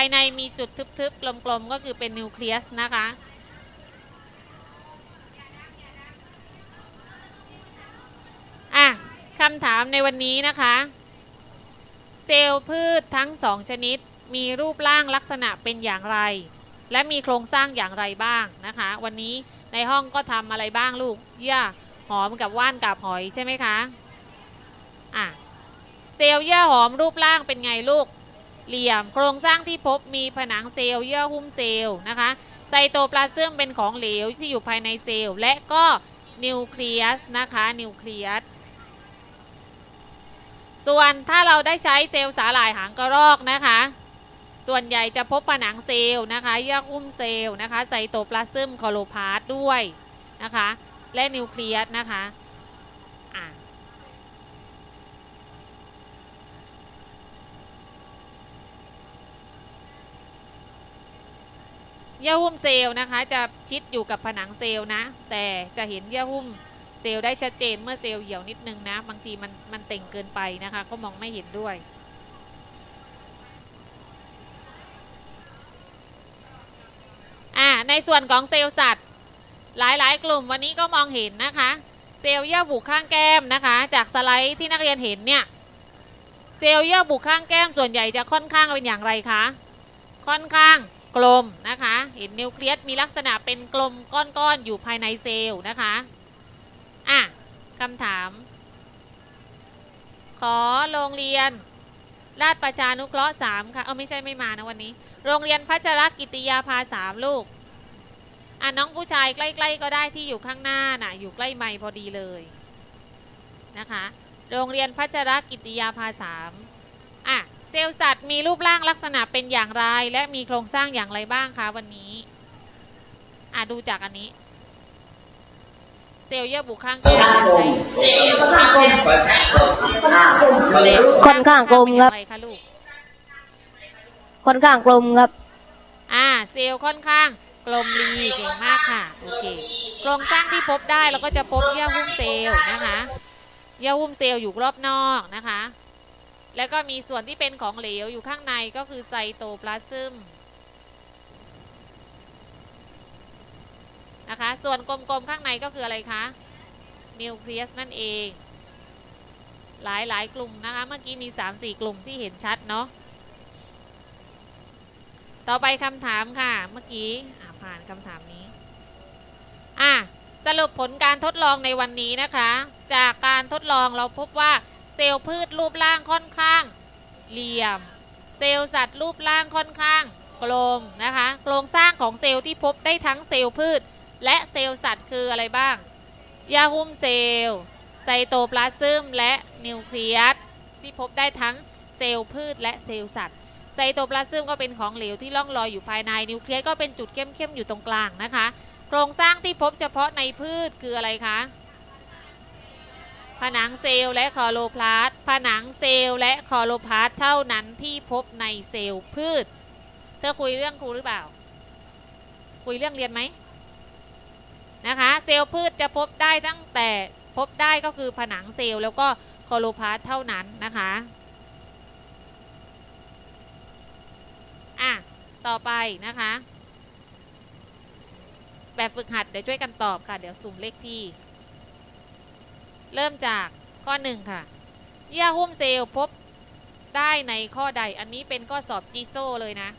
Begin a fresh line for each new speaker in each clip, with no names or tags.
ายในมีจุดทึบๆ กลมๆ ก็คือเป็นนิวเคลียสนะคะ อะคำถามในวันนี้นะคะ เซลล์พืชทั้งสองชนิดมีรูปร่างลักษณะเป็นอย่างไร และมีโครงสร้างอย่างไรบ้างนะคะ วันนี้ในห้องก็ทำอะไรบ้างลูกเยื่อหอมกับว่านกับหอยใช่ไหมคะ อะ เซลล์เยื่อหอมรูปร่างเป็นไงลูก เหลี่ยม โครงสร้างที่พบมีผนังเซลล์เยื่อหุ้มเซลล์นะคะไซโตปลาซึมเป็นของเหลวที่อยู่ภายในเซลล์ และก็นิวเคลียสนะคะนิวเคลียสส่วนถ้าเราได้ใช้เซลล์สาหร่ายหางกระรอกนะคะ ส่วนใหญ่จะพบผนังเซลล์นะคะเยื่อหุ้มเซลล์นะคะไซโตปลาซึมคอโลพาสด้วยนะคะ และนิวเคลียสนะคะ เยื่อหุ้มเซลล์นะคะ จะชิดอยู่กับผนังเซลล์นะ แต่จะเห็นเยื่อหุ้มเซลล์ได้ชัดเจนเมื่อเซลล์เหี่ยวนิดนึงนะ บางทีมันมันเต่งเกินไปนะคะ ก็มองไม่เห็นด้วยอ่าในส่วนของเซลล์สัตว์ หลายๆ กลุ่มวันนี้ก็มองเห็นนะคะ เซลล์เยื่อบุข้างแก้มนะคะ จากสไลด์ที่นักเรียนเห็นเนี่ยเซลล์เยื่อบุข้างแก้มส่วนใหญ่จะค่อนข้างเป็นอย่างไรคะค่อนข้าง กลมนะคะเห็นนิวเคลียสมีลักษณะเป็นกลมก้อนๆอยู่ภายในเซลล์นะคะอะคำถาม ขอโรงเรียน ราชประชานุเคราะห์สามค่ะเออไม่ใช่ไม่มานะวันนี้ โรงเรียนพัชรกิติยาภาสามลูกอะน้องผู้ชายใกล้ ๆ ก็ได้ที่อยู่ข้างหน้าน่ะอยู่ใกล้ไมค์พอดีเลยนะคะ โรงเรียนพัชรกิติยาภาสามอะ เซลล์สัตว์มีรูปร่างลักษณะเป็นอย่างไร และมีโครงสร้างอย่างไรบ้างคะวันนี้อะดูจากอันนี้ เซลล์เยื่อบุข้างแก้มใช้
ค่อนข้างกลมครับ
อะไรคะลูก
ค่อนข้างกลมครับ
อ่า เซลล์ค่อนข้างกลมรีเก่งมากค่ะโอเคโครงสร้างที่พบได้เราก็จะพบเยื่อหุ้มเซลล์นะคะ เยื่อหุ้มเซลล์อยู่รอบนอกนะคะ แล้วก็มีส่วนที่เป็นของเหลวอยู่ข้างในก็คือไซโตพลาซึมนะคะ ส่วนกลมๆข้างในก็คืออะไรคะนิวเคลียสนั่นเองหลายหลายๆ กลุ่มนะคะ เมื่อกี้มี 3-4 กลุ่มที่เห็นชัดเนาะต่อไปคำถามค่ะ เมื่อกี้ผ่านคำถามนี้ อะ สรุปผลการทดลองในวันนี้นะคะ จากการทดลองเราพบว่า ซลล์พืชรูปร่างค่อนข้าง เหลี่ยม เซลล์สัตว์รูปร่างค่อนข้างกลมนะคะโครงสร้างของเซลล์ที่พบได้ทั้งเซลล์พืช และเซลล์สัตว์คืออะไรบ้าง ยาหุ้มเซลล์ไซโตพลาซึมและนิวเคลียสที่พบได้ทั้งเซลล์พืชและเซลล์สัตว์ไซโตพลาซึมก็เป็นของเหลวที่ล่องลอยอยู่ภายในนิวเคลียสก็เป็นจุดเข้มๆอยู่ตรงกลางนะคะ โครงสร้างที่พบเฉพาะในพืชคืออะไรคะ ผนังเซลล์และคอโลพลาสต์ผนังเซลล์และคอโลพลาสต์เท่านั้นที่พบในเซลล์พืช เธอคุยเรื่องครูหรือเปล่า คุยเรื่องเรียนไหมนะคะ เซลล์พืชจะพบได้ตั้งแต่พบได้ก็คือผนังเซลล์แล้วก็คอโลพลาสต์เท่านั้นนะคะอะต่อไปนะคะ แบบฝึกหัดเดี๋ยวช่วยกันตอบค่ะ เดี๋ยวสุ่มเลขที่ เริ่มจากข้อหนึ่งค่ะเยื่อหุ้มเซลล์พบได้ในข้อใด อันนี้เป็นข้อสอบจีโซเลยนะ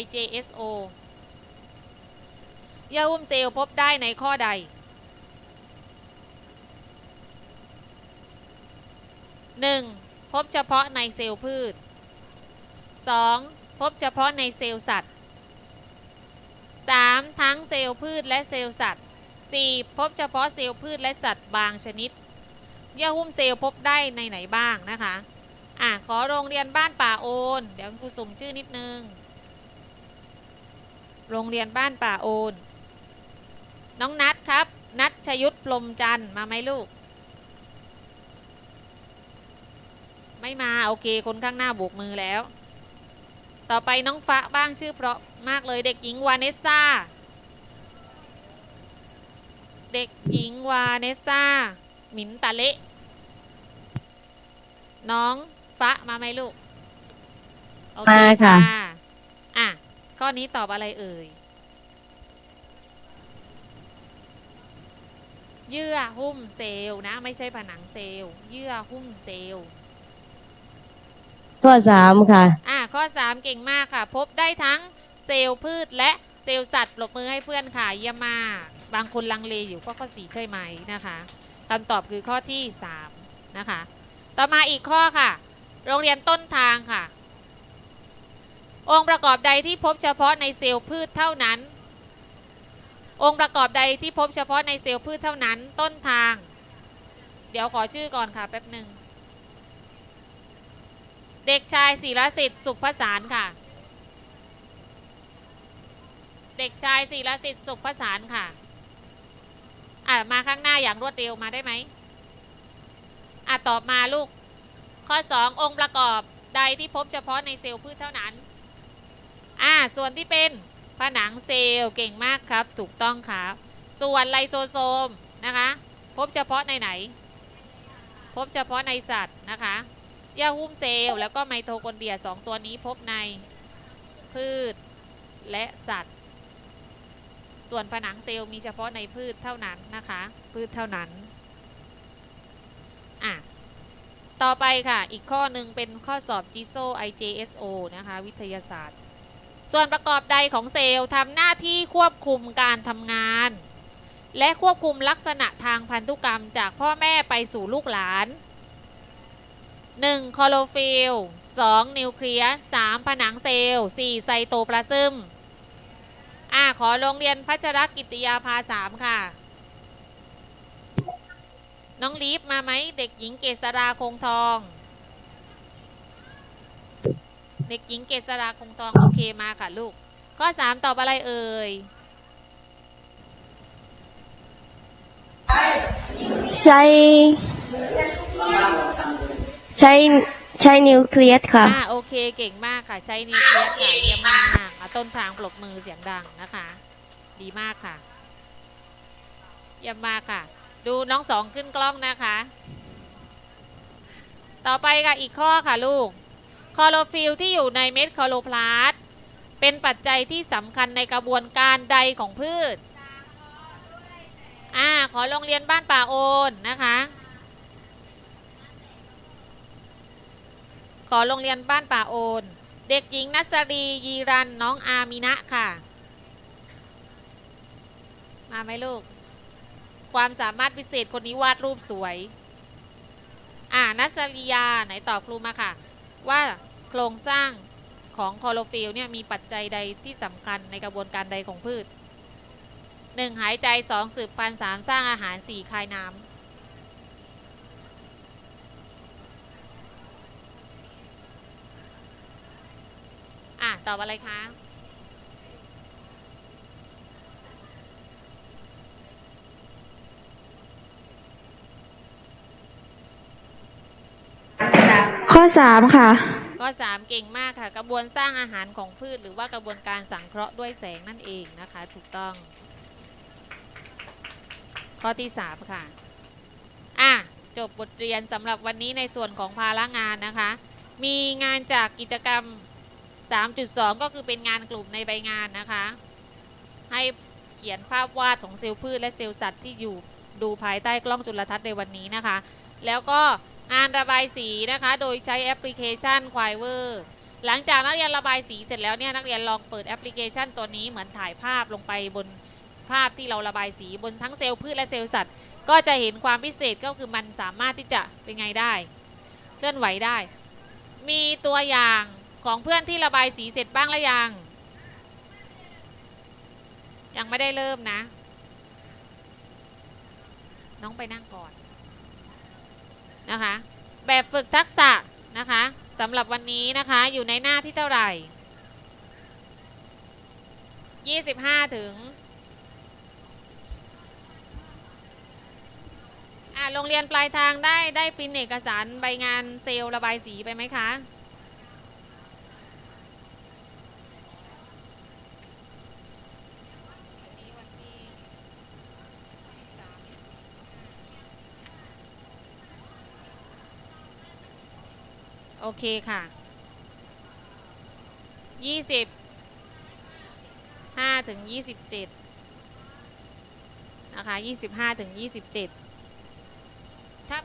IJSO เยื่อหุ้มเซลล์พบได้ในข้อใด 1. พบเฉพาะในเซลล์พืช 2. พบเฉพาะในเซลล์สัตว์ 3. ทั้งเซลล์พืชและเซลล์สัตว์ 4. พบเฉพาะเซลล์พืชและสัตว์บางชนิด เยื่อหุ้มเซลล์พบได้ในไหนบ้างนะคะ อะ ขอโรงเรียนบ้านป่าโอน เดี๋ยวครูสุ่มชื่อนิดนึง โรงเรียนบ้านป่าโอน น้องนัดครับ นัดชยุทธพรมจันทร์มาไหมลูก ไม่มา โอเค คนข้างหน้าโบกมือแล้ว ต่อไปน้องฟ้าบ้างชื่อเพราะมากเลยเด็กหญิงวาเนสซา เด็กหญิงวาเนสซาหมินตาเละน้องฟ้ามาไหมลูกโอเค
มาค่ะ
อะ ข้อนี้ตอบอะไรเอ่ย เยื่อหุ้มเซลล์นะ ไม่ใช่ผนังเซลล์ เยื่อหุ้มเซลล์
ข้อสามค่ะ
อะ ข้อ 3 เก่งมากค่ะ พบได้ทั้งเซลล์พืชและเซลล์สัตว์ปรบมือให้เพื่อนค่ะ เยี่ยมมาก บางคนลังเลอยู่ก็ข้อ 4 ใช่ไหมนะคะคำตอบคือข้อที่ 3 นะคะ ต่อมาอีกข้อค่ะ โรงเรียนต้นทางค่ะ องค์ประกอบใดที่พบเฉพาะในเซลล์พืชเท่านั้น องค์ประกอบใดที่พบเฉพาะในเซลล์พืชเท่านั้น ต้นทาง เดี๋ยวขอชื่อก่อนค่ะแป๊บหนึ่ง เด็กชายศิรสิทธิ์สุขผสานค่ะ เด็กชายศิรสิทธิ์สุขผสานค่ะ อะมาข้างหน้าอย่างรวดเร็วมาได้ไหมอะตอบมาลูก ข้อ 2 องค์ประกอบใดที่พบเฉพาะในเซลล์พืชเท่านั้น อ่า ส่วนที่เป็นผนังเซลล์เก่งมากครับ ถูกต้องครับ ส่วนไลโซโซมนะคะ พบเฉพาะในไหน พบเฉพาะในสัตว์นะคะเยื่อหุ้มเซลล์แล้วก็ไมโทคอนเดรียสองตัวนี้พบในพืชและสัตว์ ส่วนผนังเซลล์มีเฉพาะในพืชเท่านั้นนะคะ พืชเท่านั้นอะต่อไปค่ะ อีกข้อหนึ่งเป็นข้อสอบ GISO IJSO นะคะ วิทยาศาสตร์ ส่วนประกอบใดของเซลล์ทำหน้าที่ควบคุมการทำงาน และควบคุมลักษณะทางพันธุกรรมจากพ่อแม่ไปสู่ลูกหลาน 1. คลอโรฟิล 2. นิวเคลียส 3. ผนังเซลล์ 4. ไซโตพลาซึม อ่าขอโรงเรียนพัชรกิติยาภาสามค่ะ น้องลีฟมาไหมเด็กหญิงเกษราคงทอง เด็กหญิงเกษราคงทองโอเคมาค่ะลูก ข้อ3ตอบอะไรเอ่ย
ใช้ใช้ ใช้นิวเคลียสค่ะ
อ่าโอเคเก่งมากค่ะ ใช้นิวเคลียสค่ะเยี่ยมมากอะต้นทางปรบมือเสียงดังนะคะ ดีมากค่ะเยี่ยมมากค่ะ ดูน้องสองขึ้นกล้องนะคะ ต่อไปค่ะอีกข้อค่ะลูกคลอโรฟิลที่อยู่ในเม็ดคลอโรพลาสต์เป็นปัจจัยที่สำคัญในกระบวนการใดของพืชอ่าขอโรงเรียนบ้านป่าโอนนะคะ ขอโรงเรียนบ้านป่าโอน เด็กหญิงนัสรียีรันน้องอามินะค่ะ มาไหมลูก ความสามารถพิเศษคนนี้วาดรูปสวย อ่านัสรียาไหนตอบครูมาค่ะ ว่าโครงสร้างของคลอโรฟิลเนี่ยมีปัจจัยใดที่สำคัญในกระบวนการใดของพืช 1. หายใจ 2. สืบพันธุ์ 3. สร้างอาหาร 4. คายน้ำ ตอบอะไรคะ
ข้อสามค่ะ
ข้อ 3 เก่งมากค่ะ กระบวนสร้างอาหารของพืช หรือว่ากระบวนการสังเคราะห์ด้วยแสงนั่นเองนะคะ ถูกต้อง ข้อที่ 3 ค่ะ อะ จบบทเรียนสำหรับวันนี้ในส่วนของภาระงานนะคะ มีงานจากกิจกรรม 3.2 ก็คือเป็นงานกลุ่มในใบงานนะคะ ให้เขียนภาพวาดของเซลล์พืชและเซลล์สัตว์ที่อยู่ดูภายใต้กล้องจุลทรรศน์ในวันนี้นะคะ แล้วก็งานระบายสีนะคะ โดยใช้แอปพลิเคชัน q u i v e r หลังจากนักเรียนระบายสีเสร็จแล้วเนี่ยนักเรียนลองเปิดแอปพลิเคชันตัวนี้เหมือนถ่ายภาพลงไปบนภาพที่เราระบายสีบนทั้งเซลล์พืชและเซลล์สัตว์ ก็จะเห็นความพิเศษก็คือมันสามารถที่จะเป็นไงได้ เคลื่อนไหวได้ มีตัวอย่าง ของเพื่อนที่ระบายสีเสร็จบ้างหรือยัง ยังไม่ได้เริ่มนะ น้องไปนั่งก่อนนะคะ แบบฝึกทักษะนะคะสำหรับวันนี้นะคะอยู่ในหน้าที่เท่าไหร่ 25 ถึงอ่าโรงเรียนปลายทางได้ได้ปริ้นเอกสารใบงานเซลล์ระบายสีไปไหมคะ โอเคค่ะยี่สิบห้าถึงยี่สิบเจ็ดนะคะยี่สิบห้าถึงยี่สิบเจ็ดถ้า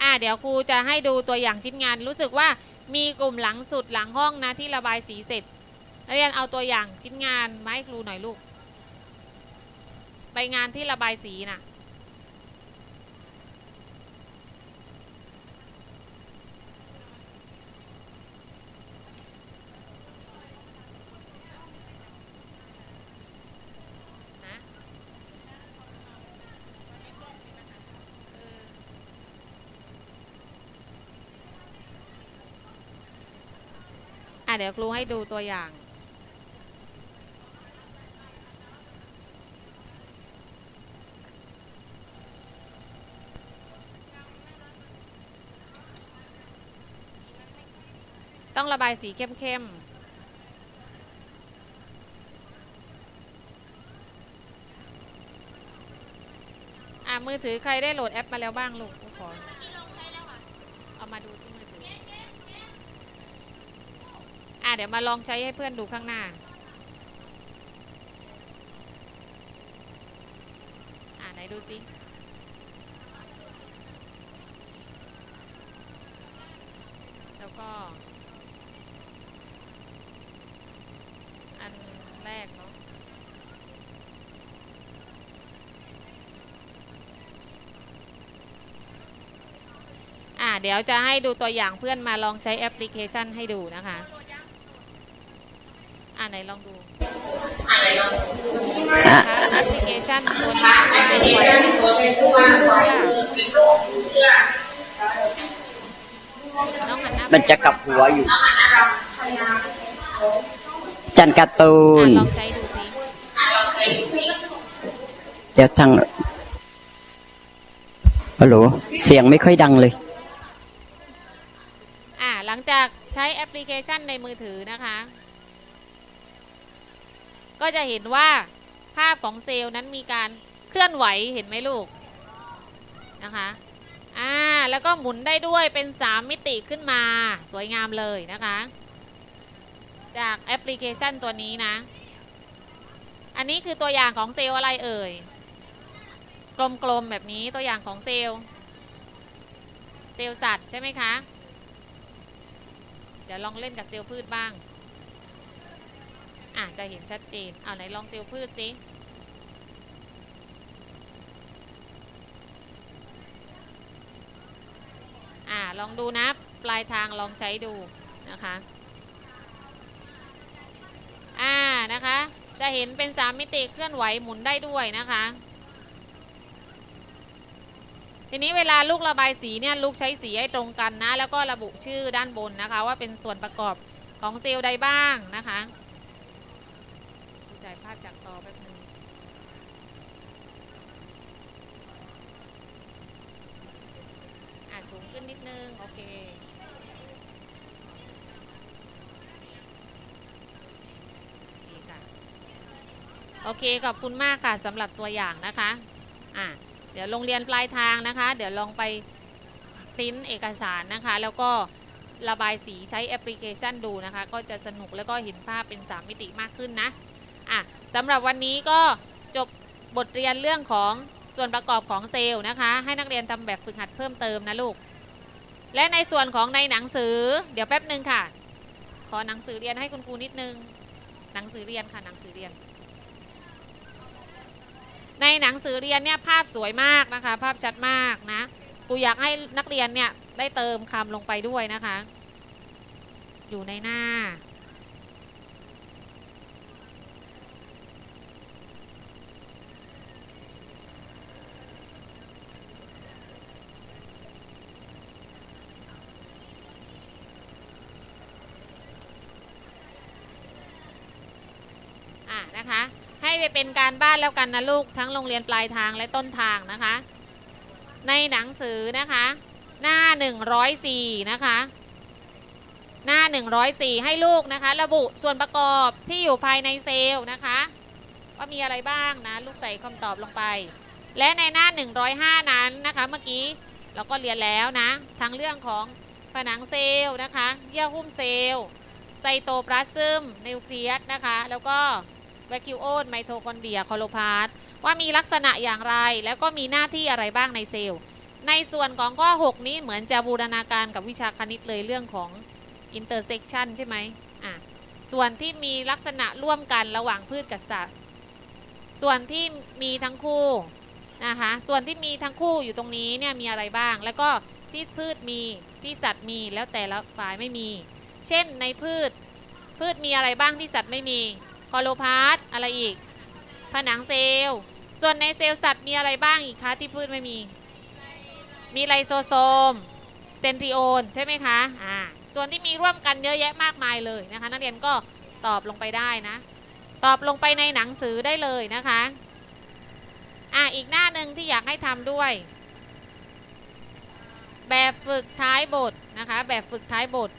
อ่าเดี๋ยวครูจะให้ดูตัวอย่างชิ้นงาน รู้สึกว่ามีกลุ่มหลังสุดหลังห้องนะที่ระบายสีเสร็จนักเรียนเอาตัวอย่างชิ้นงานมาให้ครูหน่อยลูกไปงานที่ระบายสีน่ะนะเออ อะเดี๋ยวครูให้ดูตัวอย่าง ต้องระบายสีเข้มๆอะมือถือใครได้โหลดแอปมาแล้วบ้างลูกขอเอามาดูที่มือถือ อะเดี๋ยวมาลองใช้ให้เพื่อนดูข้างหน้าอะไหนดูสิแล้วก็ อันแรกเนาะอ่าเดี๋ยวจะให้ดูตัวอย่างเพื่อนมาลองใช้แอปพลิเคชันให้ดูนะคะ ไหนลองดูนะคะแอปพลิเคชันตัวนี้ชื่อว่าน้องหันหน้า
มันจะกลับหัวอยู่ จันการ์ตู
อะ
น
ลองใช้ดูสิ
เดี๋ยวทางฮัลโหลเสียงไม่ค่อยดังเลย
อ่าหลังจากใช้แอปพลิเคชันในมือถือนะคะ ก็จะเห็นว่าภาพของเซลล์นั้นมีการเคลื่อนไหวเห็นไหมลูกนะคะอ่าแล้วก็หมุนได้ด้วยเป็น 3 มิติขึ้นมาสวยงามเลยนะคะ จากแอปพลิเคชันตัวนี้นะ อันนี้คือตัวอย่างของเซลล์อะไรเอ่ย กลมๆแบบนี้ตัวอย่างของเซลล์เซลล์สัตว์ใช่ไหมคะ เดี๋ยวลองเล่นกับเซลล์พืชบ้าง อะจะเห็นชัดเจนเอาไหนลองเซลล์พืชสิอ่าลองดูนะ ปลายทางลองใช้ดูนะคะอ่านะคะ จะเห็นเป็น3มิติเคลื่อนไหวหมุนได้ด้วยนะคะทีนี้เวลาลูกระบายสีเนี่ยลูกใช้สีให้ตรงกันนะ แล้วก็ระบุชื่อด้านบนนะคะ ว่าเป็นส่วนประกอบของเซลล์ใดบ้างนะคะายภาพจากต่อแป๊บนึงอะสูงขึ้นนิดนึง โอเคโอเคขอบคุณมากค่ะสำหรับตัวอย่างนะคะอะเดี๋ยวโรงเรียนปลายทางนะคะ เดี๋ยวลองไปปริ้นเอกสารนะคะ แล้วก็ระบายสีใช้แอปพลิเคชันดูนะคะ ก็จะสนุกแล้วก็เห็นภาพเป็น3มิติมากขึ้นนะอะ สำหรับวันนี้ก็จบบทเรียนเรื่องของส่วนประกอบของเซลล์นะคะ ให้นักเรียนทำแบบฝึกหัดเพิ่มเติมนะลูก และในส่วนของในหนังสือ เดี๋ยวแป๊บหนึ่งค่ะ ขอหนังสือเรียนให้คุณครูนิดนึง หนังสือเรียนค่ะหนังสือเรียน ในหนังสือเรียนเนี่ยภาพสวยมากนะคะ ภาพชัดมากนะครูอยากให้นักเรียนเนี่ยได้เติมคำลงไปด้วยนะคะ อยู่ในหน้า อะนะคะ ให้ ไปเป็นการบ้านแล้วกันนะลูกทั้งโรงเรียนปลายทางและต้นทางนะคะ ในหนังสือนะคะ หน้า 104 นะคะ หน้า 104 ให้ลูกนะคะ ระบุส่วนประกอบที่อยู่ภายในเซลล์นะคะว่ามีอะไรบ้างนะลูกใส่คำตอบลงไป และในหน้า 105 นั้นนะคะ เมื่อกี้เราก็เรียนแล้วนะทั้งเรื่องของผนังเซลล์นะคะ เยื่อหุ้มเซลล์ไซโตพลาซึมนิวเคลียสนะคะ แล้วก็ แวคิวโอนไมโทคอนเดรียคอโลพาสว่ามีลักษณะอย่างไรแล้วก็มีหน้าที่อะไรบ้างในเซลล์ ในส่วนของข้อ 6 นี้เหมือนจะบูรณาการกับวิชาคณิตเลยเรื่องของ intersection ใช่ไหมอะส่วนที่มีลักษณะร่วมกันระหว่างพืชกับสัตว์ ส่วนที่มีทั้งคู่นะคะส่วนที่มีทั้งคู่อยู่ตรงนี้เนี่ยมีอะไรบ้าง แล้วก็ที่พืชมีที่สัตว์มีแล้วแต่ละฝ่ายไม่มี เช่นในพืชพืชมีอะไรบ้างที่สัตว์ไม่มี คอโลพาสอะไรอีก ผนังเซลล์ ส่วนในเซลล์สัตว์มีอะไรบ้างอีกคะที่พืชไม่มี มีไลโซโซม เซนทริโอน ใช่ไหมคะอ่าส่วนที่มีร่วมกันเยอะแยะมากมายเลยนะคะ นักเรียนก็ตอบลงไปได้นะ ตอบลงไปในหนังสือได้เลยนะคะอ่าอีกหน้าหนึ่งที่อยากให้ทำด้วย แบบฝึกท้ายบทนะคะ แบบฝึกท้ายบท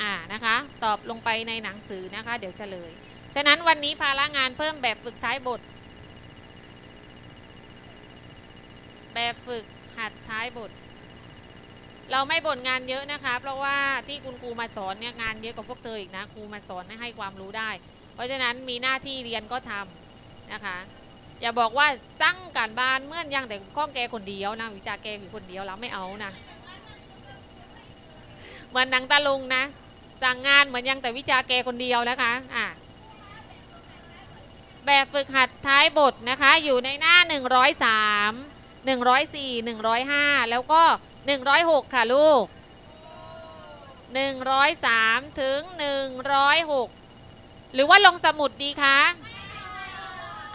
อ่านะคะ ตอบลงไปในหนังสือนะคะ เดี๋ยวเฉลย ฉะนั้นวันนี้ภาระงานเพิ่มแบบฝึกท้ายบท แบบฝึกหัดท้ายบท เราไม่บ่นงานเยอะนะคะ เพราะว่าที่คุณครูมาสอนเนี่ยงานเยอะกว่าพวกเธออีกนะครูมาสอนให้ความรู้ได้ เพราะฉะนั้นมีหน้าที่เรียนก็ทำนะคะอย่าบอกว่าสั่งการบ้านเมื่อนยังแต่ข้องแกคนเดียวนะวิจาแกอยู่คนเดียวแล้วไม่เอานะเหมือนหนังตะลุงนะ สั่งงานเหมือนยังแต่วิจาแกคนเดียวนะคะอะแบบฝึกหัดท้ายบทนะคะ อยู่ในหน้า 103 104 105 แล้วก็ 106 ค่ะลูก 103 ถึง 106 หรือว่าลงสมุดดีคะ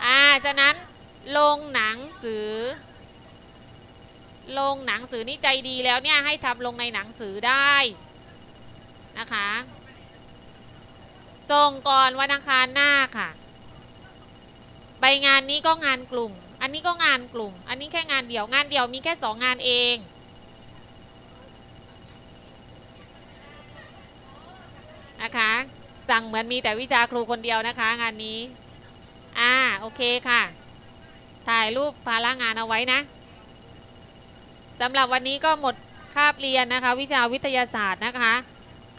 อ่าฉะนั้นลงหนังสือ ลงหนังสือนี่ใจดีแล้วเนี่ยให้ทำลงในหนังสือได้ นะคะ ส่งก่อนวันอังคารหน้าค่ะ ใบงานนี้ก็งานกลุ่ม อันนี้ก็งานกลุ่ม อันนี้แค่งานเดี่ยวงานเดี่ยวมีแค่สองงานเองนะคะ สั่งเหมือนมีแต่วิชาครูคนเดียวนะคะ งานนี้ อ่าโอเคค่ะ ถ่ายรูปภาระงานเอาไว้นะสำหรับวันนี้ก็หมดคาบเรียนนะคะ วิชาวิทยาศาสตร์นะคะ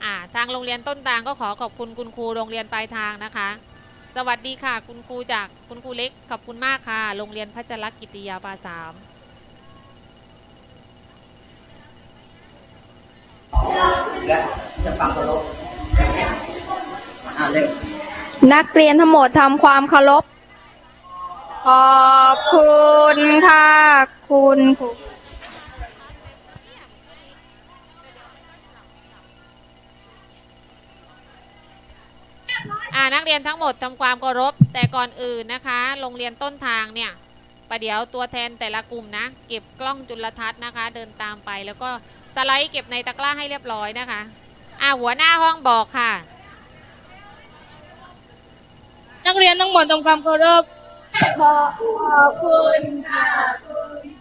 อ่าทางโรงเรียนต้นตาลก็ขอขอบคุณคุณครูโรงเรียนปลายทางนะคะ สวัสดีค่ะ คุณครูจากคุณครูเล็กขอบคุณมากค่ะ โรงเรียนพัชรกิติยาภาสาม
และจะฟังเคารพอ่าเร็ว
นักเรียนทั้งหมดทำความเคารพขอบคุณค่ะ คุณครู
อ่านักเรียนทั้งหมดทำความเคารพแต่ก่อนอื่นนะคะ โรงเรียนต้นทางเนี่ยประเดี๋ยวตัวแทนแต่ละกลุ่มนะ เก็บกล้องจุลทรรศน์นะคะ เดินตามไปแล้วก็สไลด์เก็บในตะกร้าให้เรียบร้อยนะคะอ่าหัวหน้าห้องบอกค่ะ
นักเรียนทั้งหมดทำความเคารพขอบคุณค่ะคุณ